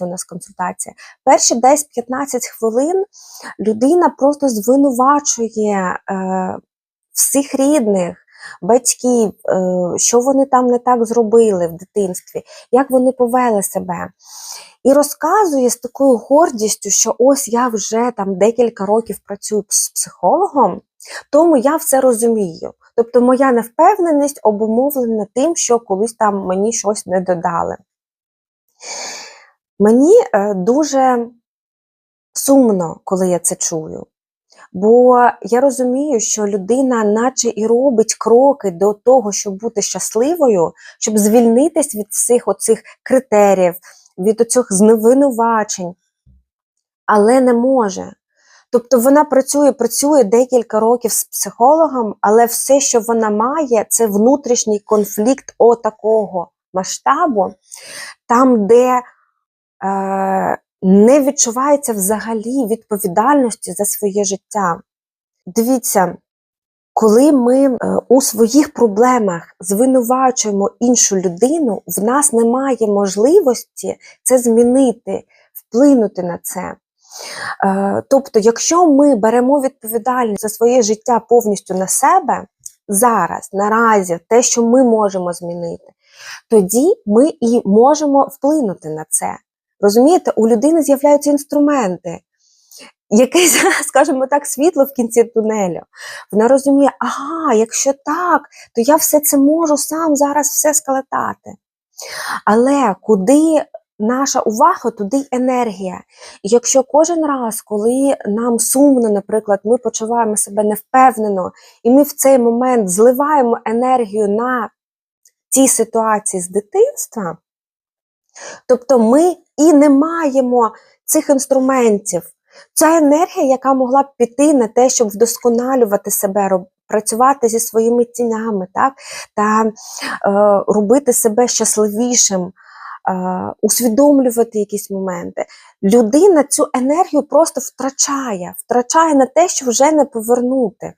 у нас консультація. Перші десь 15 хвилин людина просто звинувачує е, всіх рідних, батьків, е, що вони там не так зробили в дитинстві, як вони повели себе. І розказує з такою гордістю, що ось я вже там декілька років працюю з психологом, тому я все розумію. Тобто моя невпевненість обумовлена тим, що колись там мені щось не додали. Мені е, дуже сумно, коли я це чую. Бо я розумію, що людина, наче і робить кроки до того, щоб бути щасливою, щоб звільнитись від всіх оцих критеріїв, від оцих зневинувачень, але не може. Тобто вона працює, працює декілька років з психологом, але все, що вона має, це внутрішній конфлікт отакого масштабу, там, де не відчувається взагалі відповідальності за своє життя. Дивіться, коли ми е, у своїх проблемах звинувачуємо іншу людину, в нас немає можливості це змінити, вплинути на це. Е, Тобто, якщо ми беремо відповідальність за своє життя повністю на себе зараз, наразі, те, що ми можемо змінити, тоді ми і можемо вплинути на це. Розумієте, у людини з'являються інструменти, якесь, скажімо так, світло в кінці тунелю. Вона розуміє, ага, якщо так, то я все це можу сам зараз все скалатати. Але куди наша увага, туди й енергія. І якщо кожен раз, коли нам сумно, наприклад, ми почуваємо себе невпевнено, і ми в цей момент зливаємо енергію на ті ситуації з дитинства, тобто ми і не маємо цих інструментів. Ця енергія, яка могла б піти на те, щоб вдосконалювати себе, працювати зі своїми тінями, так? та е, робити себе щасливішим, е, усвідомлювати якісь моменти. Людина цю енергію просто втрачає, втрачає на те, що вже не повернути.